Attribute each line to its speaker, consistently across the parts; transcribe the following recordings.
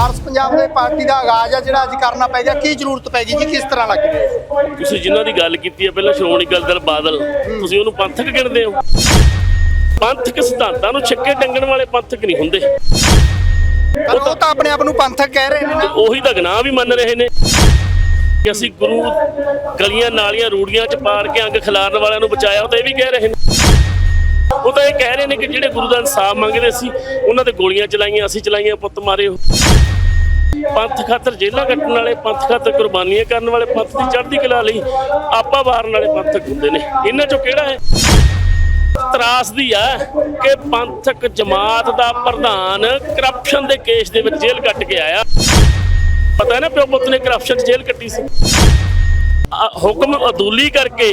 Speaker 1: ਵਾਰਸ ਪੰਜਾਬ ਦੇ ਪਾਰਟੀ ਦਾ ਆਗਾਜ਼ ਆ ਜਿਹੜਾ ਅੱਜ ਕਰਨਾ ਪੈ ਗਿਆ ਕੀ ਜ਼ਰੂਰਤ ਪੈ ਗਈ ਜੀ? ਕਿਸ ਤਰ੍ਹਾਂ ਲੱਗ ਰਿਹਾ
Speaker 2: ਤੁਸੀਂ ਜਿਨ੍ਹਾਂ ਦੀ ਗੱਲ ਕੀਤੀ ਹੈ ਪਹਿਲਾਂ ਸ਼੍ਰੋਮਣੀ ਅਕਾਲੀ ਦਲ ਬਾਦਲ ਤੁਸੀਂ ਉਹਨੂੰ ਪੰਥਕ ਗਿਣਦੇ ਹੋ। ਪੰਥਕ ਸਿਧਾਂਤਾਂ ਨੂੰ ਛੱਕੇ ਟੰਗਣ ਵਾਲੇ ਪੰਥਕ ਨਹੀਂ ਹੁੰਦੇ।
Speaker 1: ਉਹ ਤਾਂ ਆਪਣੇ ਆਪ ਨੂੰ ਪੰਥਕ ਕਹਿ ਰਹੇ ਨੇ
Speaker 2: ਉਹੀ ਤਾਂ ਗੁਨਾਹ ਵੀ ਮੰਨ ਰਹੇ ਨੇ। ਕਿ ਅਸੀਂ ਗੁਰੂ ਗਲੀਆਂ ਨਾਲੀਆਂ ਰੂੜੀਆਂ ਚ ਪਾੜ ਕੇ ਅੰਗ ਖਿਲਾਰਨ ਵਾਲਿਆਂ ਨੂੰ ਬਚਾਇਆ ਉਹ ਤਾਂ ਇਹ ਵੀ ਕਹਿ ਰਹੇ ਨੇ। ਉਹ ਤਾਂ ਇਹ ਕਹਿ ਰਹੇ ਨੇ ਕਿ ਜਿਹੜੇ ਗੁਰੂ ਦਾ ਇਨਸਾਫ ਮੰਗਦੇ ਸੀ ਉਹਨਾਂ ਤੇ ਗੋਲੀਆਂ ਚਲਾਈਆਂ ਅਸੀਂ ਚਲਾਈਆਂ ਪੁੱਤ ਮਾਰੇ ਪੰਥ ਖਾਤਰ ਜੇਲਾਂ ਕੱਟਣ ਵਾਲੇ, ਪੰਥ ਖਾਤਰ ਕੁਰਬਾਨੀਆਂ ਕਰਨ ਵਾਲੇ, ਪੰਥ ਦੀ ਚੜ੍ਹਦੀ ਕਲਾ ਲਈ ਆਪਾ ਵਾਰਨ ਵਾਲੇ ਪੰਥਕ ਹੁੰਦੇ ਨੇ। ਇਹਨਾਂ ਚੋਂ ਕਿਹੜਾ ਹੈ? ਤਰਾਸਦੀ ਆ ਕਿ ਪੰਥਕ ਜਮਾਤ ਦਾ ਪ੍ਰਧਾਨ ਕਰਪਸ਼ਨ ਦੇ ਕੇਸ ਦੇ ਵਿੱਚ ਜੇਲ੍ਹ ਕੱਟ ਕੇ ਆਇਆ। ਪਤਾ ਹੈ ਨਾ ਪਿਓ ਪੁੱਤ ਨੇ ਕਰਪਸ਼ਨ 'ਚ ਜੇਲ੍ਹ ਕੱਟੀ ਸੀ। ਹੁਕਮ ਅਦੂਲੀ ਕਰਕੇ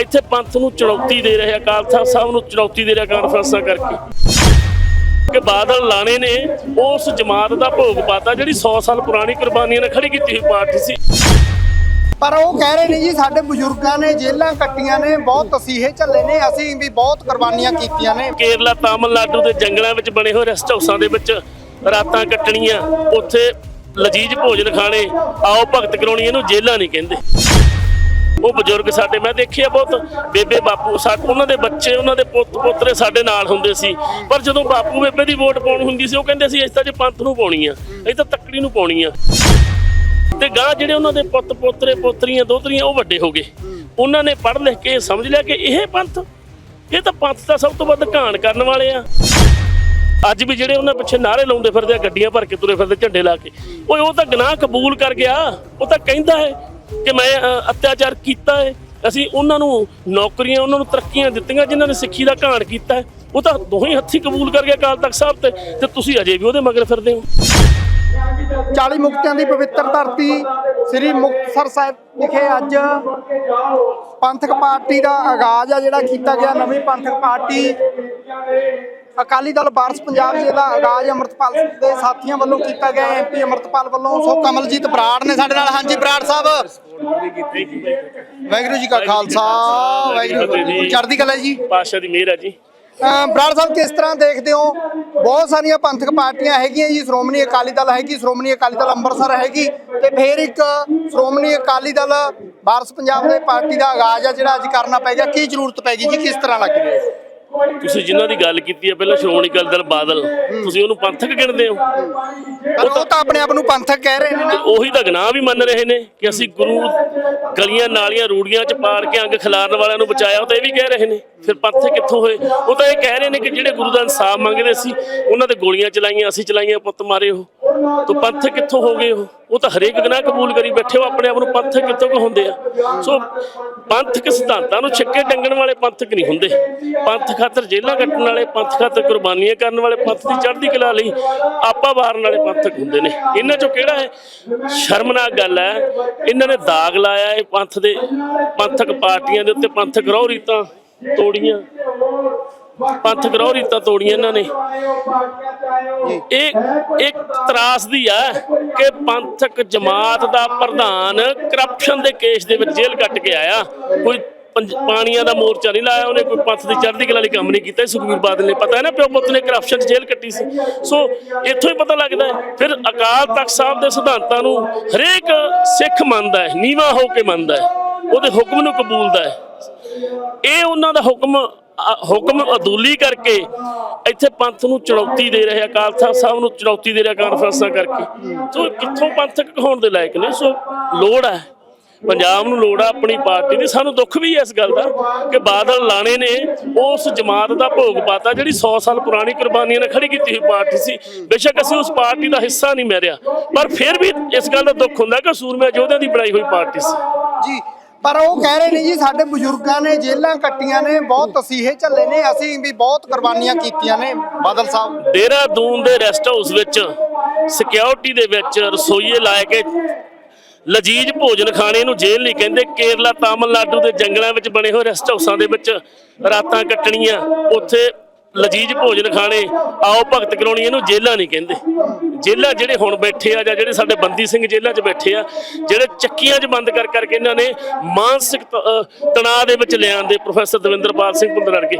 Speaker 2: ਇੱਥੇ ਪੰਥ ਨੂੰ ਚੁਣੌਤੀ ਦੇ ਰਿਹਾ, ਅਕਾਲ ਤਖਤ ਸਾਹਿਬ ਨੂੰ ਚੁਣੌਤੀ ਦੇ ਰਿਹਾ ਕਾਨਫਰੰਸਾਂ ਕਰਕੇ। ਕਿ ਬਾਦਲ ਲਾਣੇ ਨੇ ਉਸ ਜਮਾਤ ਦਾ ਭੋਗ ਪਾਤਾ ਜਿਹੜੀ 100 ਸਾਲ ਪੁਰਾਣੀ ਕੁਰਬਾਨੀਆਂ ਨਾਲ ਖੜੀ ਕੀਤੀ ਹੋਈ ਪਾਰਟੀ ਸੀ।
Speaker 1: ਪਰ ਉਹ ਕਹਿ ਰਹੇ ਨੇ ਜੀ ਸਾਡੇ ਬਜ਼ੁਰਗਾਂ ਨੇ ਜੇਲ੍ਹਾਂ ਕੱਟੀਆਂ ਨੇ ਬਹੁਤ ਤਸੀਹੇ ਝੱਲੇ ਨੇ ਅਸੀਂ ਵੀ ਬਹੁਤ ਕੁਰਬਾਨੀਆਂ ਕੀਤੀਆਂ ਨੇ।
Speaker 2: ਕੇਰਲਾ ਤਾਮਿਲਨਾਡੂ ਦੇ ਜੰਗਲਾਂ ਵਿੱਚ ਬਣੇ ਹੋਏ ਰੈਸਟ ਹਾਊਸਾਂ ਦੇ ਵਿੱਚ ਰਾਤਾਂ ਕੱਟਣੀਆਂ ਉੱਥੇ ਲਜੀਜ ਭੋਜਨ ਖਾਣੇ ਆਓ ਭਗਤ ਕਰਾਉਣੀ ਇਹਨੂੰ ਜੇਲਾਂ ਨਹੀਂ ਕਹਿੰਦੇ। ਉਹ ਬਜ਼ੁਰਗ ਸਾਡੇ, ਮੈਂ ਦੇਖੇ ਆ ਬਹੁਤ, ਬੇਬੇ ਬਾਪੂ ਸਾਡੇ ਉਹਨਾਂ ਦੇ ਬੱਚੇ, ਉਹਨਾਂ ਦੇ ਪੁੱਤ, ਪੋਤਰੇ ਸਾਡੇ ਨਾਲ ਹੁੰਦੇ ਸੀ। ਪਰ ਜਦੋਂ ਬਾਪੂ ਬੇਬੇ ਦੀ ਵੋਟ ਪਾਉਣ ਹੁੰਦੀ ਸੀ, ਉਹ ਕਹਿੰਦੇ ਸੀ ਇਸ ਤਾਂ ਜੇ ਪੰਥ ਨੂੰ ਪਾਉਣੀ ਆ ਇਹ ਤਾਂ ਤੱਕੜੀ ਨੂੰ ਪਾਉਣੀ ਆ। ਤੇ ਗਾਂ ਜਿਹੜੇ ਉਹਨਾਂ ਦੇ ਪੁੱਤ, ਪੋਤਰੇ, ਪੋਤਰੀਆਂ, ਦੋਤਰੀਆਂ, ਉਹ ਵੱਡੇ ਹੋ ਗਏ। ਉਹਨਾਂ ਨੇ ਪੜ੍ਹ ਲਿਖ ਕੇ ਸਮਝ ਲਿਆ ਕਿ ਇਹ ਪੰਥ, ਇਹ ਤਾਂ ਪੰਥ ਦਾ ਸਭ ਤੋਂ ਵੱਧ ਘਾਣ ਕਰਨ ਵਾਲੇ ਆ। ਅੱਜ ਵੀ ਜਿਹੜੇ ਉਹਨਾਂ ਪਿੱਛੇ ਨਾਰੇ ਲਾਉਂਦੇ ਫਿਰਦੇ ਆ, ਗੱਡੀਆਂ ਭਰ ਕੇ ਤੁਰੇ ਫਿਰਦੇ ਝੰਡੇ ਲਾ ਕੇ। ਓਏ, ਉਹ ਤਾਂ ਗੁਨਾਹ ਕਬੂਲ ਕਰ ਗਿਆ, ਉਹ ਤਾਂ ਕਹਿੰਦਾ ਹੈ ਕਿ ਮੈਂ ਅਤਿਆਚਾਰ ਕੀਤਾ ਹੈ ਅਸੀਂ ਉਹਨਾਂ ਨੂੰ ਨੌਕਰੀਆਂ, ਉਹਨਾਂ ਨੂੰ ਤਰੱਕੀਆਂ ਦਿੱਤੀਆਂ ਜਿਨ੍ਹਾਂ ਨੇ ਸਿੱਖੀ ਦਾ ਘਾਣ ਕੀਤਾ ਉਹ ਤਾਂ ਦੋਹੀਂ ਹੱਥੀ ਕਬੂਲ ਕਰ ਗਿਆ ਅਕਾਲ ਤਖਤ ਸਾਹਿਬ ਤੇ ਤੇ ਤੁਸੀਂ ਅਜੇ ਵੀ ਉਹਦੇ ਮਗਰ ਫਿਰਦੇ ਹੋ।
Speaker 1: 40 ਮੁਕਤਿਆਂ ਦੀ ਪਵਿੱਤਰ ਧਰਤੀ ਸ੍ਰੀ ਮੁਕਤਸਰ ਸਾਹਿਬ ਵਿਖੇ ਅੱਜ ਪੰਥਕ ਪਾਰਟੀ ਦਾ ਆਗਾਜ਼ ਆ, ਜਿਹੜਾ ਕੀਤਾ ਗਿਆ ਨਵੀਂ ਪੰਥਕ ਪਾਰਟੀ। ਅਕਾਲੀ ਦਲ ਬਾਰਸ ਪੰਜਾਬ ਜਿਹਦਾ ਆਗਾਜ਼ ਅੰਮ੍ਰਿਤਪਾਲ ਦੇ ਸਾਥੀਆਂ ਵੱਲੋਂ ਕੀਤਾ ਗਿਆ ਐਮਪੀ ਅੰਮ੍ਰਿਤਪਾਲ ਵੱਲੋਂ। ਸੋ ਕਮਲਜੀਤ ਬਰਾੜ ਨੇ ਸਾਡੇ ਨਾਲ। ਹਾਂਜੀ ਬਰਾੜ ਸਾਹਿਬ। ਵਾਹਿਗੁਰੂ ਜੀ ਕਾ ਖਾਲਸਾ ਵਾਹਿਗੁਰੂ। ਚੜ੍ਹਦੀ ਕਲਾ ਜੀ।
Speaker 2: ਪਾਤਸ਼ਾਹ ਦੀ ਮਿਹਰ ਹੈ ਜੀ।
Speaker 1: ਬਰਾੜ ਸਾਹਿਬ ਕਿਸ ਤਰ੍ਹਾਂ ਦੇਖਦੇ ਹੋ? ਬਹੁਤ ਸਾਰੀਆਂ ਪੰਥਕ ਪਾਰਟੀਆਂ ਹੈਗੀਆਂ ਜੀ ਸ਼੍ਰੋਮਣੀ ਅਕਾਲੀ ਦਲ ਹੈਗੀ ਸ਼੍ਰੋਮਣੀ ਅਕਾਲੀ ਦਲ ਅੰਮ੍ਰਿਤਸਰ ਹੈਗੀ ਤੇ ਫਿਰ ਇੱਕ ਸ਼੍ਰੋਮਣੀ ਅਕਾਲੀ ਦਲ ਵਾਰਸ ਪੰਜਾਬ ਦੇ ਪਾਰਟੀ ਦਾ ਆਗਾਜ਼ ਆ ਜਿਹੜਾ ਅੱਜ ਕਰਨਾ ਪੈ ਗਿਆ। ਕੀ ਜ਼ਰੂਰਤ ਪੈ ਗਈ ਜੀ? ਕਿਸ ਤਰ੍ਹਾਂ ਲੱਗ ਰਿਹਾ
Speaker 2: ਤੁਸੀਂ ਜਿਨ੍ਹਾਂ ਦੀ ਗੱਲ ਕੀਤੀ ਹੈ ਪਹਿਲਾਂ ਸ਼੍ਰੋਮਣੀ ਅਕਾਲੀ ਦਲ ਬਾਦਲ ਤੁਸੀਂ ਉਹਨੂੰ ਪੰਥਕ ਗਿਣਦੇ ਹੋ?
Speaker 1: ਪਰ ਉਹ ਤਾਂ ਆਪਣੇ ਆਪ ਨੂੰ ਪੰਥਕ ਕਹਿ ਰਹੇ ਨੇ ਨਾ।
Speaker 2: ਉਹੀ ਤਾਂ ਗੁਨਾਹ ਵੀ ਮੰਨ ਰਹੇ ਨੇ ਕਿ ਅਸੀਂ ਗੁਰੂ ਗਲੀਆਂ ਨਾਲੀਆਂ ਰੂੜੀਆਂ ਚ ਪਾੜ ਕੇ ਅੰਗ ਖਿਲਾਰਨ ਵਾਲਿਆਂ ਨੂੰ ਬਚਾਇਆ ਉਹ ਤਾਂ ਇਹ ਵੀ ਕਹਿ ਰਹੇ ਨੇ। ਫਿਰ ਪੰਥੇ ਕਿੱਥੋਂ ਹੋਏ? ਉਹ ਤਾਂ ਇਹ ਕਹਿ ਰਹੇ ਨੇ ਕਿ ਜਿਹੜੇ ਗੁਰੂ ਦਾ ਇਨਸਾਫ ਮੰਗਦੇ ਸੀ ਉਹਨਾਂ ਤੇ ਗੋਲੀਆਂ ਚਲਾਈਆਂ ਅਸੀਂ ਚਲਾਈਆਂ ਪੁੱਤ ਮਾਰੇ ਉਹ ਤੋਂ ਪੰਥ ਕਿੱਥੋਂ ਹੋ ਗਏ ਉਹ? ਤਾਂ ਹਰੇਕ ਗੁਨਾਹ ਕਬੂਲ ਕਰੀ ਬੈਠੇ ਹੋ, ਆਪਣੇ ਆਪ ਨੂੰ ਪੰਥਕ ਕਿੱਥੋਂ ਕੁ ਹੁੰਦੇ ਆ? ਸੋ ਪੰਥਕ ਸਿਧਾਂਤਾਂ ਨੂੰ ਛੱਕੇ ਟੰਗਣ ਵਾਲੇ ਪੰਥਕ ਨਹੀਂ ਹੁੰਦੇ। ਪੰਥ ਖਾਤਰ ਜੇਲਾਂ ਕੱਟਣ ਵਾਲੇ, ਪੰਥ ਖਾਤਰ ਕੁਰਬਾਨੀਆਂ ਕਰਨ ਵਾਲੇ, ਪੰਥ ਦੀ ਚੜ੍ਹਦੀ ਕਲਾ ਲਈ ਆਪਾ ਵਾਰਨ ਵਾਲੇ ਪੰਥਕ ਹੁੰਦੇ ਨੇ। ਇਹਨਾਂ ਚੋਂ ਕਿਹੜਾ ਹੈ? ਸ਼ਰਮਨਾਕ ਗੱਲ ਹੈ। ਇਹਨਾਂ ਨੇ ਦਾਗ ਲਾਇਆ ਇਹ ਪੰਥ ਦੇ ਪੰਥਕ ਪਾਰਟੀਆਂ ਦੇ ਉੱਤੇ, ਪੰਥਕ ਰੋਹ ਰੀਤਾਂ ਤੋੜੀਆਂ। ਪੰਥਕ ਰਹੁ ਰੀਤਾਂ ਤੋੜੀਆਂ ਇਹਨਾਂ ਨੇ। ਇਹ ਇੱਕ ਤਰਾਸਦੀ ਆ ਕਿ ਪੰਥਕ ਜਮਾਤ ਦਾ ਪ੍ਰਧਾਨ ਕਰਪਸ਼ਨ ਦੇ ਕੇਸ ਦੇ ਵਿੱਚ ਜੇਲ੍ਹ ਕੱਟ ਕੇ ਆਇਆ। ਕੋਈ ਪਾਣੀਆਂ ਦਾ ਮੋਰਚਾ ਨਹੀਂ ਲਾਇਆ ਉਹਨੇ, ਕੋਈ ਪੰਥ ਦੀ ਚੜ੍ਹਦੀ ਕਲਾ ਲਈ ਕੰਮ ਨਹੀਂ ਕੀਤਾ। ਸੁਖਬੀਰ ਬਾਦਲ ਨੇ ਪਤਾ ਹੈ ਨਾ, ਪਿਓ ਪੁੱਤ ਨੇ ਕਰਪਸ਼ਨ 'ਚ ਜੇਲ੍ਹ ਕੱਟੀ ਸੀ। ਸੋ ਇੱਥੋਂ ਹੀ ਪਤਾ ਲੱਗਦਾ ਫਿਰ ਅਕਾਲ ਤਖਤ ਸਾਹਿਬ ਦੇ ਸਿਧਾਂਤਾਂ ਨੂੰ ਹਰੇਕ ਸਿੱਖ ਮੰਨਦਾ ਹੈ, ਨੀਵਾ ਹੋ ਕੇ ਮੰਨਦਾ ਹੈ। ਉਹਦੇ ਹੁਕਮ ਨੂੰ ਕਬੂਲਦਾ ਹੈ। ਇਹ ਉਹਨਾਂ ਦਾ ਹੁਕਮ ਹੁਕਮ ਅਦੂਲੀ ਕਰਕੇ ਇੱਥੇ ਪੰਥ ਨੂੰ ਚੁਣੌਤੀ ਦੇ ਰਹੇ ਅਕਾਲ ਤਖਤ ਸਾਹਿਬ ਨੂੰ ਚੁਣੌਤੀ ਦੇ ਰਿਹਾ ਕਾਨਫਰੰਸਾਂ ਕਰਕੇ। ਸੋ ਇਹ ਕਿੱਥੋਂ ਪੰਥਕ ਕਹਾਉਣ ਦੇ ਲਾਇਕ ਨੇ? ਸੋ ਲੋੜ ਹੈ ਪੰਜਾਬ ਨੂੰ ਲੋੜ ਆ, ਆਪਣੀ ਪਾਰਟੀ ਦੀ। ਸਾਨੂੰ ਦੁੱਖ ਵੀ ਹੈ ਇਸ ਗੱਲ ਦਾ ਕਿ ਬਾਦਲ ਲਾਣੇ ਨੇ, ਉਸ ਜਮਾਤ ਦਾ ਭੋਗ ਪਾਤਾ ਜਿਹੜੀ 100 ਸਾਲ ਪੁਰਾਣੀ ਕੁਰਬਾਨੀਆਂ ਨਾਲ ਖੜੀ ਕੀਤੀ ਹੋਈ ਪਾਰਟੀ ਸੀ। ਬੇਸ਼ੱਕ ਅਸੀਂ ਉਸ ਪਾਰਟੀ ਦਾ ਹਿੱਸਾ ਨਹੀਂ ਮਿਲਿਆ ਪਰ ਫਿਰ ਵੀ ਇਸ ਗੱਲ ਦਾ ਦੁੱਖ ਹੁੰਦਾ ਕਿ ਸੂਰਮਿਆਂ ਯੋਧਿਆਂ ਦੀ ਬਣਾਈ ਹੋਈ ਪਾਰਟੀ ਸੀ।
Speaker 1: ਜੀ ਪਰ ਉਹ ਕਹਿ ਰਹੇ ਨੇ ਜੀ, ਸਾਡੇ ਬਜ਼ੁਰਗਾਂ ਨੇ ਜੇਲ੍ਹਾਂ ਕੱਟੀਆਂ ਨੇ, ਬਹੁਤ ਤਸੀਹੇ ਝੱਲੇ ਨੇ, ਅਸੀਂ ਵੀ ਬਹੁਤ ਕੁਰਬਾਨੀਆਂ ਕੀਤੀਆਂ ਨੇ, ਬਾਦਲ ਸਾਹਿਬ।
Speaker 2: ਦੇਹਰਾਦੂਨ ਦੇ ਰੈਸਟ ਹਾਊਸ ਵਿੱਚ, ਸਿਕਿਉਰਿਟੀ ਦੇ ਵਿੱਚ ਰਸੋਈਏ ਲਾ ਕੇ ਲਜੀਜ ਭੋਜਨ ਖਾਣੇ ਨੂੰ ਜੇਲ੍ਹ ਨਹੀਂ ਕਹਿੰਦੇ, ਕੇਰਲਾ ਤਾਮਿਲਨਾਡੂ ਦੇ ਜੰਗਲਾਂ ਵਿੱਚ ਬਣੇ ਹੋਏ ਰੈਸਟ ਹਾਊਸਾਂ ਦੇ ਵਿੱਚ ਰਾਤਾਂ ਕੱਟਣੀਆਂ, ਉੱਥੇ ਲਜੀਜ ਭੋਜਨ ਖਾਣੇ, ਆਓ ਭਗਤ ਕਰਾਉਣੀ ਇਹਨੂੰ ਜੇਲਾਂ ਨਹੀਂ ਕਹਿੰਦੇ। ਜੇਲਾਂ ਜਿਹੜੇ ਹੁਣ ਬੈਠੇ ਆ ਜਾਂ ਜਿਹੜੇ ਸਾਡੇ ਬੰਦੀ ਸਿੰਘ ਜੇਲਾਂ 'ਚ ਬੈਠੇ ਆ, ਜਿਹੜੇ ਚੱਕੀਆਂ 'ਚ ਬੰਦ ਕਰ ਕਰਕੇ ਇਹਨਾਂ ਨੇ ਮਾਨਸਿਕ ਤਣਾਅ ਦੇ ਵਿੱਚ ਲਿਆਂਦੇ ਪ੍ਰੋਫੈਸਰ ਦਵਿੰਦਰਪਾਲ ਸਿੰਘ ਭੁੰਦੜ ਵਰਗੇ।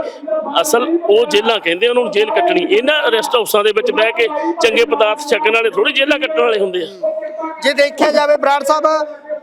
Speaker 2: ਅਸਲ ਉਹ ਜੇਲਾਂ ਕਹਿੰਦੇ ਉਹਨਾਂ ਨੂੰ ਜੇਲ੍ਹ ਕੱਟਣੀ। ਇਹਨਾਂ ਰੈਸਟ ਹਾਊਸਾਂ ਦੇ ਵਿੱਚ ਬਹਿ ਕੇ ਚੰਗੇ ਪਦਾਰਥ ਛਕਣ ਵਾਲੇ ਥੋੜੀ ਜੇਲਾਂ ਕੱਟਣ ਵਾਲੇ ਹੁੰਦੇ ਆ।
Speaker 1: ਜੇ ਦੇਖਿਆ ਜਾਵੇ ਬਰਾੜ ਸਾਹਿਬ,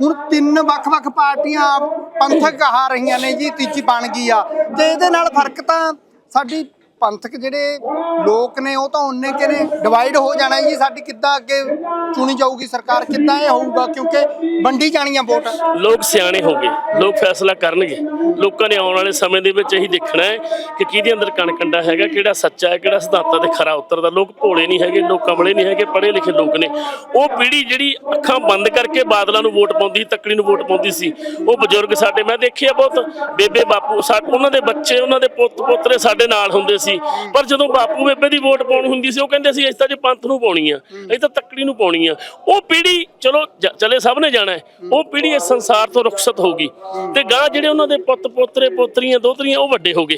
Speaker 1: ਹੁਣ ਤਿੰਨ ਵੱਖ-ਵੱਖ ਪਾਰਟੀਆਂ ਪੰਥਕ ਆ ਰਹੀਆਂ ਨੇ ਜੀ, ਤੀਜੀ ਬਣ ਗਈ ਆ। ਤੇ ਇਹਦੇ ਨਾਲ ਫ਼ਰਕ ਤਾਂ ਸਾਡੀ ਪੰਥਕ ਜਿਹੜੇ ਲੋਕ ਨੇ ਉਹ ਤਾਂ ਉਹਨੇ ਕਿ ਨੇ ਡਿਵਾਈਡ ਹੋ ਜਾਣਾ ਜੀ, ਸਾਡੀ ਕਿੱਦਾਂ ਅੱਗੇ ਚੁਣੀ ਜਾਊਗੀ ਸਰਕਾਰ, ਕਿੱਦਾਂ ਇਹ ਹੋਊਗਾ? ਕਿਉਂਕਿ ਵੰਡੀ ਜਾਣੀਆਂ ਵੋਟ।
Speaker 2: ਲੋਕ ਸਿਆਣੇ ਹੋ ਗਏ ਲੋਕ ਫੈਸਲਾ ਕਰਨਗੇ। ਲੋਕਾਂ ਨੇ ਆਉਣ ਵਾਲੇ ਸਮੇਂ ਦੇ ਵਿੱਚ ਇਹੀ ਦੇਖਣਾ ਹੈ ਕਿ ਕਿਹਦੇ ਅੰਦਰ ਕਣਕੰਡਾ ਹੈਗਾ, ਕਿਹੜਾ ਸੱਚਾ ਹੈ, ਕਿਹੜਾ ਸਿਧਾਂਤਾਂ ਤੇ ਖਰਾ ਉਤਰਦਾ ਲੋਕ ਭੋਲੇ ਨਹੀਂ ਹੈਗੇ, ਲੋਕ ਕਮਲੇ ਨਹੀਂ ਹੈਗੇ, ਪੜ੍ਹੇ ਲਿਖੇ ਲੋਕ ਨੇ। ਉਹ ਪੀੜ੍ਹੀ ਜਿਹੜੀ ਅੱਖਾਂ ਬੰਦ ਕਰਕੇ ਬਾਦਲਾਂ ਨੂੰ ਵੋਟ ਪਾਉਂਦੀ ਸੀ, ਤੱਕੜੀ ਨੂੰ ਵੋਟ ਪਾਉਂਦੀ ਸੀ, ਉਹ ਬਜ਼ੁਰਗ ਸਾਡੇ, ਮੈਂ ਦੇਖਿਆ ਬਹੁਤ, ਬੇਬੇ ਬਾਪੂ, ਸਾ- ਉਹਨਾਂ ਦੇ ਬੱਚੇ, ਉਹਨਾਂ ਦੇ ਪੁੱਤ ਪੋਤਰੇ ਸਾਡੇ ਨਾਲ ਹੁੰਦੇ ਸੀ। ਪਰ ਜਦੋਂ ਬਾਪੂ ਬੇਬੇ ਦੀ ਵੋਟ ਪਾਉਣ ਹੁੰਦੀ ਸੀ, ਉਹ ਕਹਿੰਦੇ ਸੀ, ਅਸੀਂ ਤਾਂ ਜੇ ਪੰਥ ਨੂੰ ਪਾਉਣੀ ਆ ਇਹ ਤਾਂ ਤੱਕੜੀ ਨੂੰ ਪਾਉਣੀ ਆ। ਉਹ ਪੀੜ੍ਹੀ, ਚਲੋ ਚਲੇ ਸਭ ਨੇ ਜਾਣਾ ਉਹ ਪੀੜ੍ਹੀ ਇਸ ਸੰਸਾਰ ਤੋਂ ਰੁਖਸਤ ਹੋ ਗਈ। ਤੇ ਗਾਂ ਜਿਹੜੇ ਉਹਨਾਂ ਦੇ ਪੁੱਤ ਪੋਤਰੇ ਪੋਤਰੀਆਂ, ਦੋਤਰੀਆਂ, ਉਹ ਵੱਡੇ ਹੋ ਗਏ।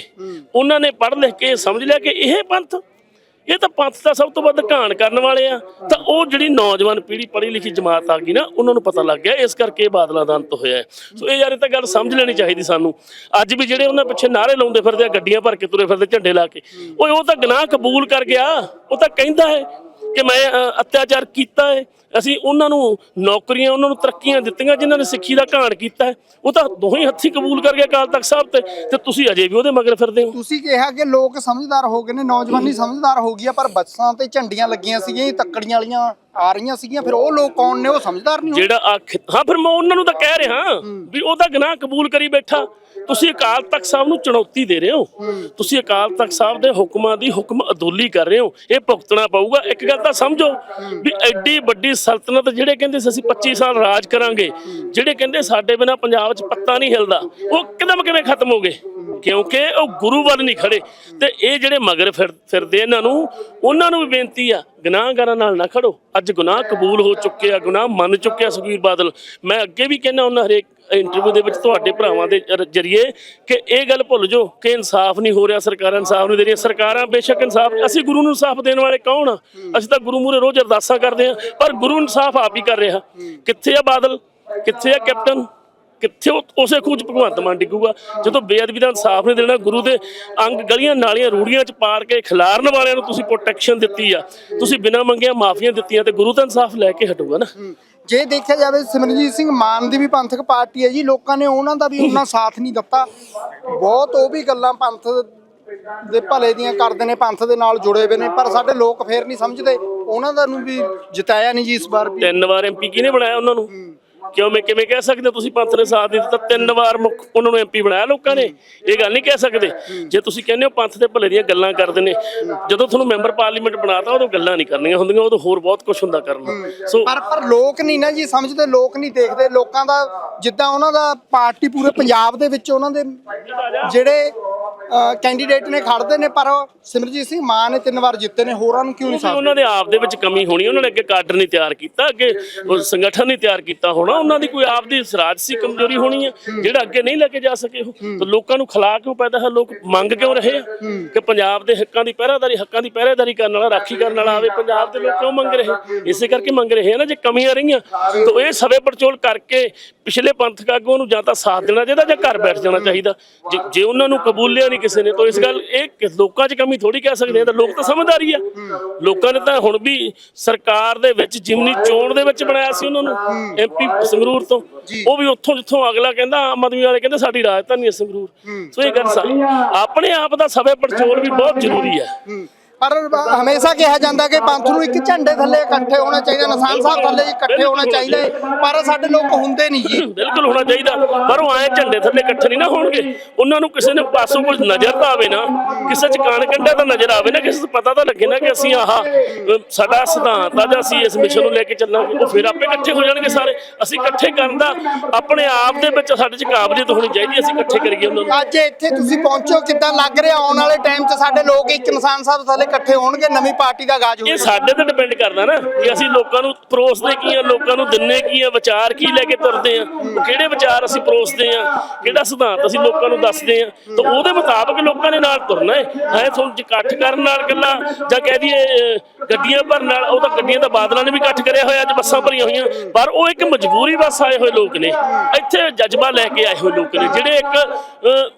Speaker 2: ਉਹਨਾਂ ਨੇ ਪੜ੍ਹ ਲਿਖ ਕੇ, ਸਮਝ ਲਿਆ ਕਿ ਇਹ ਪੰਥ ਇਹ ਤਾਂ ਪੰਥ ਦਾ ਸਭ ਤੋਂ ਵੱਧ ਘਾਣ ਕਰਨ ਵਾਲੇ ਆ। ਤਾਂ ਉਹ ਜਿਹੜੀ ਨੌਜਵਾਨ ਪੀੜ੍ਹੀ ਪੜ੍ਹੀ ਲਿਖੀ ਜਮਾਤ ਆ ਗਈ ਨਾ, ਉਹਨਾਂ ਨੂੰ ਪਤਾ ਲੱਗ ਗਿਆ, ਇਸ ਕਰਕੇ ਇਹ ਬਾਦਲਾਂ ਦਾ ਅੰਤ ਹੋਇਆ ਹੈ। ਸੋ ਇਹ ਯਾਰ, ਇਹ ਤਾਂ ਗੱਲ ਸਮਝ ਲੈਣੀ ਚਾਹੀਦੀ ਸਾਨੂੰ। ਅੱਜ ਵੀ ਜਿਹੜੇ ਉਹਨਾਂ ਪਿੱਛੇ ਨਾਰੇ ਲਾਉਂਦੇ ਫਿਰਦੇ ਆ, ਗੱਡੀਆਂ ਭਰ ਕੇ ਤੁਰੇ ਫਿਰਦੇ, ਝੰਡੇ ਲਾ ਕੇ। ਓਏ, ਉਹ ਤਾਂ ਗੁਨਾਹ ਕਬੂਲ ਕਰ ਗਿਆ। ਉਹ ਤਾਂ ਕਹਿੰਦਾ ਹੈ ਕਿ ਮੈਂ ਅਤਿਆਚਾਰ ਕੀਤਾ ਹੈ। ਅਸੀਂ ਉਹਨਾਂ ਨੂੰ ਨੌਕਰੀਆਂ ਉਹਨਾਂ ਨੂੰ ਤਰੱਕੀਆਂ ਦਿੱਤੀਆਂ ਜਿਨ੍ਹਾਂ ਨੇ ਸਿੱਖੀ ਦਾ ਘਾਣ ਕੀਤਾ ਉਹ ਤਾਂ ਦੋਹੇ ਹੱਥੀ ਕਬੂਲ ਕਰ ਗਿਆ ਅਕਾਲ ਤਖਤ ਸਾਹਿਬ ਤੇ ਤੇ ਤੁਸੀਂ ਅਜੇ ਵੀ ਉਹਦੇ ਮਗਰ ਫਿਰਦੇ ਹੋ।
Speaker 1: ਤੁਸੀਂ ਕਿਹਾ ਕਿ ਲੋਕ ਸਮਝਦਾਰ ਹੋ ਗਏ ਨੇ ਨੌਜਵਾਨੀ ਸਮਝਦਾਰ ਹੋ ਗਈ ਆ ਪਰ ਬੱਸਾਂ ਤੇ ਝੰਡੀਆਂ ਲੱਗੀਆਂ ਸੀਗੀਆਂ ਤੱਕੜੀਆਂ ਵਾਲੀਆਂ ਆ ਰਹੀਆਂ ਸੀਗੀਆਂ ਫਿਰ ਉਹ ਲੋਕ ਕੌਣ ਨੇ? ਉਹ ਸਮਝਦਾਰ ਨਹੀਂ।
Speaker 2: ਜਿਹੜਾ ਆ ਹਾਂ ਫਿਰ ਮੈਂ ਉਹਨਾਂ ਨੂੰ ਤਾਂ ਕਹਿ ਰਿਹਾ ਵੀ ਉਹਦਾ ਗੁਨਾਹ ਕਬੂਲ ਕਰੀ ਬੈਠਾ। ਤੁਸੀਂ ਅਕਾਲ ਤਖਤ ਸਾਹਿਬ ਨੂੰ ਚੁਣੌਤੀ ਦੇ ਰਹੇ ਹੋ। ਤੁਸੀਂ ਅਕਾਲ ਤਖਤ ਸਾਹਿਬ ਦੇ ਹੁਕਮਾਂ ਦੀ ਹੁਕਮ ਅਦੋਲੀ ਕਰ ਰਹੇ ਹੋ। ਇਹ ਭੁਗਤਣਾ ਪਊਗਾ। ਇੱਕ ਗੱਲ ਤਾਂ ਸਮਝੋ ਵੀ ਐਡੀ ਵੱਡੀ ਸਲਤਨਤ ਜਿਹੜੇ ਕਹਿੰਦੇ ਸੀ ਅਸੀਂ 25 ਸਾਲ ਰਾਜ ਕਰਾਂਗੇ, ਜਿਹੜੇ ਕਹਿੰਦੇ ਸਾਡੇ ਬਿਨਾ ਪੰਜਾਬ 'ਚ ਪੱਤਾ ਨਹੀਂ ਹਿਲਦਾ, ਉਹ ਇੱਕਦਮ ਕਿਵੇਂ ਖਤਮ ਹੋ ਗਏ? ਕਿਉਂਕਿ ਉਹ ਗੁਰੂ ਵੱਲ ਨਹੀਂ ਖੜੇ। ਤੇ ਇਹ ਜਿਹੜੇ ਮਗਰ ਫਿਰ- ਫਿਰਦੇ ਇਹਨਾਂ ਨੂੰ, ਉਹਨਾਂ ਨੂੰ ਵੀ ਬੇਨਤੀ ਆ, ਗੁਨਾਹਗਾਰਾਂ ਨਾਲ ਨਾ ਖੜੋ। ਅੱਜ ਗੁਨਾਹ ਕਬੂਲ ਹੋ ਚੁੱਕੇ ਆ, ਗੁਨਾਹ ਮੰਨ ਚੁੱਕਿਆ ਸੁਖਬੀਰ ਬਾਦਲ। ਮੈਂ ਅੱਗੇ ਵੀ ਕਹਿੰਦਾ ਉਹਨਾਂ ਹਰੇਕ ਇੰਟਰਵਿਊ ਦੇ ਵਿੱਚ ਤੁਹਾਡੇ ਭਰਾਵਾਂ ਦੇ ਰ- ਜਰੀਏ ਕਿ ਇਹ ਗੱਲ ਭੁੱਲ ਜਾਓ ਕਿ ਇਨਸਾਫ ਨਹੀਂ ਹੋ ਰਿਹਾ ਸਰਕਾਰਾਂ ਇਨਸਾਫ ਨਹੀਂ ਦੇ ਰਹੀਆਂ ਸਰਕਾਰਾਂ ਬੇਸ਼ੱਕ ਇਨਸਾਫ, ਅਸੀਂ ਗੁਰੂ ਨੂੰ ਇਨਸਾਫ ਦੇਣ ਵਾਲੇ ਕੌਣ ਆ? ਅਸੀਂ ਤਾਂ ਗੁਰੂ ਮੂਰੇ ਰੋਜ਼ ਅਰਦਾਸਾਂ ਕਰਦੇ ਆ ਪਰ ਗੁਰੂ ਇਨਸਾਫ ਆਪ ਹੀ ਕਰ ਰਿਹਾ। ਕਿੱਥੇ ਆ ਬਾਦਲ? ਕਿੱਥੇ ਆ ਕੈਪਟਨ? ਕਿੱਥੇ ਉਹ- ਉਸੇ ਖੂਚ ਭਗਵੰਤ ਮਾਨ ਡਿੱਗੂਗਾ? ਜਦੋਂ ਬੇਅਦਬੀ ਦਾ ਇਨਸਾਫ ਨਹੀਂ ਦੇਣਾ, ਗੁਰੂ ਦੇ ਅੰਗ ਗਲੀਆਂ ਨਾਲੀਆਂ ਰੂੜੀਆਂ ਚ ਪਾੜ ਕੇ ਖਿਲਾਰਨ ਵਾਲਿਆਂ ਨੂੰ ਤੁਸੀਂ ਪ੍ਰੋਟੈਕਸ਼ਨ ਦਿੱਤੀ ਆ। ਤੁਸੀਂ ਬਿਨਾਂ ਮੰਗਿਆ ਮਾਫੀਆਂ ਦਿੱਤੀਆਂ ਤੇ ਗੁਰੂ ਤਾਂ ਇਨਸਾਫ ਲੈ ਕੇ ਹਟੂਗਾ ਨਾ।
Speaker 1: ਜੇ ਦੇਖਿਆ ਜਾਵੇ ਸਿਮਰਜੀਤ ਸਿੰਘ ਮਾਨ ਦੀ ਵੀ ਪੰਥਕ ਪਾਰਟੀ ਹੈ ਜੀ ਲੋਕਾਂ ਨੇ ਉਹਨਾਂ ਦਾ ਵੀ ਉਹਨਾਂ ਸਾਥ ਨਹੀਂ ਦਿੱਤਾ। ਬਹੁਤ ਉਹ ਵੀ ਗੱਲਾਂ ਪੰਥ ਦੇ ਭਲੇ ਦੀਆਂ ਕਰਦੇ ਨੇ ਪੰਥ ਦੇ ਨਾਲ ਜੁੜੇ ਹੋਏ ਨੇ ਪਰ ਸਾਡੇ ਲੋਕ ਫੇਰ ਨਹੀਂ ਸਮਝਦੇ। ਉਹਨਾਂ ਦਾ ਨੂੰ ਵੀ ਜਿਤਾਇਆ ਨਹੀਂ ਜੀ ਇਸ ਵਾਰ ਵੀ।
Speaker 2: ਤਿੰਨ ਵਾਰ ਐਮਪੀ ਕਿਹਨੇ ਬਣਾਇਆ ਉਹਨਾਂ ਨੂੰ? ਕਿਉਂ ਮੈਂ ਕਿਵੇਂ ਕਹਿ ਸਕਦੇ ਤੁਸੀਂ ਪੰਥ ਨੇ ਸਾਥ ਨਹੀਂ ਦਿੱਤਾ ਤਿੰਨ ਵਾਰ ਮੁੱਖ ਉਹਨਾਂ ਨੂੰ ਐਮਪੀ ਬਣਾਇਆ ਲੋਕਾਂ ਨੇ? ਇਹ ਗੱਲ ਨਹੀਂ ਕਹਿ ਸਕਦੇ। ਜੇ ਤੁਸੀਂ ਕਹਿੰਦੇ ਹੋ ਪੰਥ ਦੇ ਭਲੇ ਦੀਆਂ ਗੱਲਾਂ ਕਰਦੇ ਨੇ ਜਦੋਂ ਤੁਹਾਨੂੰ ਮੈਂਬਰ ਪਾਰਲੀਮੈਂਟ ਬਣਾਤਾ ਉਦੋਂ ਗੱਲਾਂ ਨਹੀਂ ਕਰਨੀਆਂ ਹੁੰਦੀਆਂ ਉਦੋਂ ਹੋਰ ਬਹੁਤ ਕੁਝ ਹੁੰਦਾ ਕਰਨ ਸੋ
Speaker 1: ਪਰ ਪਰ ਲੋਕ ਨਹੀਂ ਨਾ ਜੀ ਸਮਝਦੇ ਲੋਕ ਨਹੀਂ ਦੇਖਦੇ। ਲੋਕਾਂ ਦਾ ਜਿੱਦਾਂ ਉਹਨਾਂ ਦਾ ਪਾਰਟੀ ਪੂਰੇ ਪੰਜਾਬ ਦੇ ਵਿੱਚ ਉਹਨਾਂ ਦੇ ਜਿਹੜੇ ਕੈਂਡੀਡੇਟ ਨੇ ਖੜਦੇ ਨੇ ਪਰ ਸਿਮਰਜੀਤ ਸਿੰਘ ਮਾਨ ਨੇ ਤਿੰਨ ਵਾਰ ਜਿੱਤੇ ਨੇ ਹੋਰਾਂ ਨੂੰ ਕਿਉਂ ਨਹੀਂ ਸਾਥ
Speaker 2: ਉਹਨਾਂ ਦੇ ਆਪ ਦੇ ਵਿੱਚ ਕਮੀ ਹੋਣੀ ਉਹਨਾਂ ਨੇ ਅੱਗੇ ਕਾਡਰ ਨਹੀਂ ਤਿਆਰ ਕੀਤਾ ਅੱਗੇ ਉਹ ਸੰਗਠਨ ਨਹੀਂ ਤਿਆਰ ਕੀਤਾ ਹੋਣਾ ਉਹਨਾਂ ਦੀ ਕੋਈ ਆਪ ਦੀ ਰਾਜਸੀ ਕਮਜ਼ੋਰੀ ਹੋਣੀ ਹੈ ਜਿਹੜਾ ਅੱਗੇ ਨਹੀਂ ਲੈ ਕੇ ਜਾ ਸਕੇ ਉਹ। ਤਾਂ ਲੋਕਾਂ ਨੂੰ ਖਲਾ ਕਿਉਂ ਪੈਦਾ ਹੈ? ਲੋਕ ਮੰਗ ਕਿਉਂ ਰਹੇ ਆ? ਕਿ ਪੰਜਾਬ ਦੇ ਹੱਕਾਂ ਦੀ ਪਹਿਰਾਦਾਰੀ ਹੱਕਾਂ ਦੀ ਪਹਿਰੇਦਾਰੀ ਕਰਨ ਵਾਲਾ ਰਾਖੀ ਕਰਨ ਵਾਲਾ ਆਵੇ ਪੰਜਾਬ ਦੇ ਲੋਕ ਕਿਉਂ ਮੰਗ ਰਹੇ? ਇਸੇ ਕਰਕੇ ਮੰਗ ਰਹੇ ਆ ਨਾ ਜੇ ਕਮੀਆਂ ਰਹੀਆਂ ਤਾਂ ਇਹ ਸਵੇ ਪਰਚੋਲ ਕਰਕੇ ਪਿਛਲੇ ਪੰਥਕ ਆਗੂਆਂ ਨੂੰ ਜਾਂ ਤਾਂ ਸਾਥ ਦੇਣਾ ਚਾਹੀਦਾ ਜਾਂ ਘਰ ਬੈਠ ਜਾਣਾ ਚਾਹੀਦਾ। ਜੇ- ਜੇ ਉਹਨਾਂ ਨੂੰ ਕਬੂਲਿਆ ਨਹੀਂ ਕਿਸੇ ਨੇ ਤਾਂ ਇਸ ਗੱਲ ਇਹ ਕਿ ਲੋਕਾਂ 'ਚ ਕਮੀ ਥੋੜੀ ਕਹਿ ਸਕਦੇ ਆ ਤਾਂ ਲੋਕ ਤਾਂ ਸਮਝਦਾਰੀ ਆ। ਲੋਕਾਂ ਨੇ ਤਾਂ ਹੁਣ ਵੀ ਸਰਕਾਰ ਦੇ ਵਿੱਚ ਜਿਮਨੀ ਚੋਣ ਦੇ ਵਿੱਚ ਬਣਾਇਆ ਸੀ ਉਹਨਾਂ ਨੂੰ ਐਮਪੀ ਸੰਗਰੂਰ ਤੋਂ। ਉਹ ਵੀ ਉੱਥੋਂ ਜਿੱਥੋਂ ਅਗਲਾ ਕਹਿੰਦਾ ਆਮ ਆਦਮੀ ਵਾਲੇ ਕਹਿੰਦੇ ਸਾਡੀ ਰਾਜਧਾਨੀ ਹੈ ਸੰਗਰੂਰ। ਸੋ ਇਹ ਗੱਲ ਆਪਣੇ ਆਪ ਦਾ ਸਵੇ ਪਰਚੋਲ ਵੀ ਬਹੁਤ ਜ਼ਰੂਰੀ ਹੈ।
Speaker 1: ਪਰ ਹਮੇਸ਼ਾ ਕਿਹਾ ਜਾਂਦਾ ਕਿ ਪੰਥ ਨੂੰ ਇੱਕ ਝੰਡੇ ਥੱਲੇ ਇਕੱਠੇ ਹੋਣਾ ਚਾਹੀਦਾ ਨਿਸ਼ਾਨ ਸਾਹਿਬ ਥੱਲੇ ਇਕੱਠੇ ਹੋਣਾ ਚਾਹੀਦਾ ਪਰ ਸਾਡੇ ਲੋਕ ਹੁੰਦੇ ਨਹੀਂ ਜੀ।
Speaker 2: ਬਿਲਕੁਲ ਹੋਣਾ ਚਾਹੀਦਾ ਪਰ ਉਹ ਐ ਝੰਡੇ ਥੱਲੇ ਇਕੱਠੇ ਨਹੀਂ ਨਾ ਹੋਣਗੇ। ਉਹਨਾਂ ਨੂੰ ਕਿਸੇ ਨੇ ਪਾਸੋਂ ਕੁਝ ਨਜ਼ਰ ਤਾਂ ਆਵੇ ਨਾ ਕਿਸੇ ਚ ਕਾਣ ਕੰਡਾ ਤਾਂ ਨਜ਼ਰ ਆਵੇ ਨਾ ਕਿਸੇ ਨੂੰ ਪਤਾ ਤਾਂ ਲੱਗੇ ਨਾ ਕਿ ਅਸੀਂ ਆਹ ਸਾਡਾ ਸਿਧਾਂਤ ਆ ਜਾਂ ਅਸੀਂ ਇਸ ਮਿਸ਼ਨ ਨੂੰ ਲੈ ਕੇ ਚੱਲਾਂਗੇ ਉਹ ਫਿਰ ਆਪੇ ਇਕੱਠੇ ਹੋ ਜਾਣਗੇ ਸਾਰੇ। ਅਸੀਂ ਇਕੱਠੇ ਕਰਨ ਦਾ ਆਪਣੇ ਆਪ ਦੇ ਵਿੱਚ ਸਾਡੇ ਚ ਕਾਬਲੀਅਤ ਹੋਣੀ ਚਾਹੀਦੀ ਅਸੀਂ ਇਕੱਠੇ ਕਰੀਏ ਉਹਨਾਂ ਨੂੰ।
Speaker 1: ਅੱਜ ਇੱਥੇ ਤੁਸੀਂ ਪਹੁੰਚੋ ਕਿੱਦਾਂ ਲੱਗ ਰਿਹਾ? ਆਉਣ ਵਾਲੇ ਟਾਈਮ 'ਚ ਸਾਡੇ ਲੋਕ ਇੱਕ ਨਿਸ਼ਾਨ ਸਾਹਿਬ ਥੱਲੇ ਇਕੱਠੇ ਹੋਣਗੇ ਨਵੀਂ ਪਾਰਟੀ ਦਾ ਆਗਾਜ਼
Speaker 2: ਇਹ
Speaker 1: ਹੋਵੇਗਾ
Speaker 2: ਸਾਡੇ ਤੇ ਡਿਪੈਂਡ ਕਰਦਾ ਨਾ ਕਿ ਅਸੀਂ ਲੋਕਾਂ ਨੂੰ ਪਰੋਸਦੇ ਕੀ ਆ ਲੋਕਾਂ ਨੂੰ ਦਿੰਨੇ ਕੀ ਆ ਵਿਚਾਰ ਕੀ ਲੈ ਕੇ ਤੁਰਦੇ ਆ ਕਿਹੜੇ ਵਿਚਾਰ ਅਸੀਂ ਪਰੋਸਦੇ ਆ ਕਿਹੜਾ ਸਿਧਾਂਤ ਅਸੀਂ ਲੋਕਾਂ ਨੂੰ ਦੱਸਦੇ ਆ ਤਾਂ ਉਹਦੇ ਮੁਤਾਬਕ ਲੋਕਾਂ ਨੇ ਨਾਲ ਤੁਰਨਾ ਹੈ। ਐ ਤੁਹਾਨੂੰ ਇਕੱਠ ਕਰਨ ਨਾਲ ਗੱਲਾਂ ਜਾਂ ਕਹਿ ਦਈਏ ਅਹ, ਗੱਡੀਆਂ ਭਰਨ ਨਾਲ ਉਹ ਤਾਂ ਗੱਡੀਆਂ ਦਾ ਬਾਦਲਾਂ ਨੇ ਵੀ ਇਕੱਠ ਕਰਿਆ ਹੋਇਆ ਅੱਜ ਬੱਸਾਂ ਭਰੀਆਂ ਹੋਈਆਂ ਪਰ ਉਹ ਇੱਕ ਮਜਬੂਰੀ ਬਸ ਆਏ ਹੋਏ ਲੋਕ ਨੇ। ਇੱਥੇ ਜਜ਼ਬਾ ਲੈ ਕੇ ਆਏ ਹੋਏ ਲੋਕ ਨੇ ਜਿਹੜੇ ਇੱਕ ਅਹ,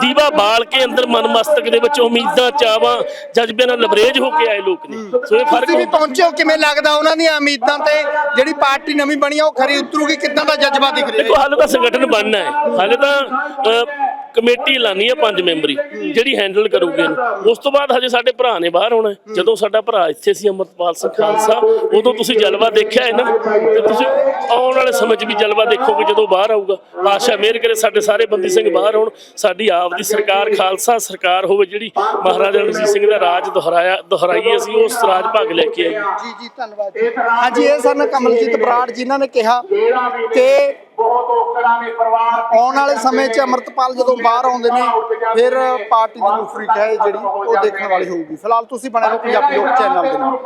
Speaker 2: ਦੀਵਾ ਬਾਲ ਕੇ ਅੰਦਰ ਮਨ ਮਸਤਕ ਦੇ ਵਿੱਚ ਉਮੀਦਾਂ ਚਾਵਾਂ ਜਜ਼ਬੇ ਨਾਲ ਲਬਰੇਜ ਹੋ ਕੇ ਆਏ ਲੋਕ ਨੇ। ਸੋ ਇਹ ਫ਼ਰਕ
Speaker 1: ਤੁਸੀਂ ਵੀ
Speaker 2: ਹੁੰਦਾ।
Speaker 1: ਪਹੁੰਚੇ ਹੋ ਕਿਵੇਂ ਲੱਗਦਾ ਉਹਨਾਂ ਦੀਆਂ ਉਮੀਦਾਂ ਤੇ ਜਿਹੜੀ ਪਾਰਟੀ ਨਵੀਂ ਬਣੀ ਆ ਉਹ ਖਰੀ ਉਤਰੂਗੀ? ਕਿੱਦਾਂ ਦਾ ਜਜ਼ਬਾ ਦਿਖ ਰਿਹਾ
Speaker 2: ਦੇਖੋ
Speaker 1: ਹੈ
Speaker 2: ਹਾਲੇ ਤਾਂ ਸੰਗਠਨ ਬਣਨਾ ਹੈ। ਹਾਲੇ ਤਾਂ ਅਹ, ਕਮੇਟੀ ਲਾਣੀ ਹੈ ਪੰਜ ਮੈਂਬਰੀ, ਜਿਹੜੀ ਹੈਂਡਲ ਕਰੂਗੀ ਇਹਨੂੰ। ਉਸ ਤੋਂ ਬਾਅਦ ਹਜੇ ਸਾਡੇ ਭਰਾ ਨੇ ਬਾਹਰ ਆਉਣਾ ਜਦੋਂ ਸਾਡਾ ਭਰਾ ਇੱਥੇ ਸੀ ਅਮਰਪਾਲ ਸਿੰਘ ਖਾਲਸਾ, ਉਦੋਂ ਤੁਸੀਂ ਜਲਵਾ ਦੇਖਿਆ ਹੈ ਨਾ? ਤੇ ਤੁਸੀਂ ਆਉਣ ਵਾਲੇ ਸਮੇਂ 'ਚ ਵੀ ਜਲਵਾ ਦੇਖੋਗੇ ਜਦੋਂ ਬਾਹਰ ਆਊਗਾ। ਪਾਸ਼ਾ ਮਿਹਰ ਕਰੇ ਸਾਡੇ ਸਾਰੇ ਬੰਦੀ ਸਿੰਘ ਬਾਹਰ ਆਉਣ ਸਾਡੀ ਆਪ ਦੀ ਸਰਕਾਰ, ਖਾਲਸਾ ਸਰਕਾਰ ਹੋਵੇ ਜਿਹੜੀ ਮਹਾਰਾਜਾ ਰਣਜੀਤ ਸਿੰਘ ਦਾ ਰਾਜ ਦੁਹਰਾਇਆ, ਦੁਹਰਾਈ ਅਸੀਂ, ਉਸ ਰਾਜ ਭਾਗ ਲੈ ਕੇ ਆਈਏ।
Speaker 1: ਜੀ ਜੀ, ਧੰਨਵਾਦ। ਜੀ ਹਾਂਜੀ, ਇਹ ਸਨ ਕਮਲਜੀਤ ਬਰਾੜ ਜਿਨ੍ਹਾਂ ਨੇ ਕਿਹਾ ਕਿ
Speaker 3: ਬਹੁਤ ਔਕੜਾਂ ਨੇ ਪਰਿਵਾਰ
Speaker 1: ਆਉਣ ਵਾਲੇ ਸਮੇਂ 'ਚ ਅਮਰਤਪਾਲ ਜਦੋਂ ਬਾਹਰ ਆਉਂਦੇ ਨੇ ਫਿਰ ਪਾਰਟੀ ਦੀ ਰੂਪਰੇਖਾ ਹੈ ਜਿਹੜੀ ਉਹ ਦੇਖਣ ਵਾਲੀ ਹੋਊਗੀ। ਫਿਲਹਾਲ ਤੁਸੀਂ ਬਣੇ ਰਹੋ ਪੰਜਾਬੀ ਲੋਕ ਚੈਨਲ ਦੇ ਨਾਲ।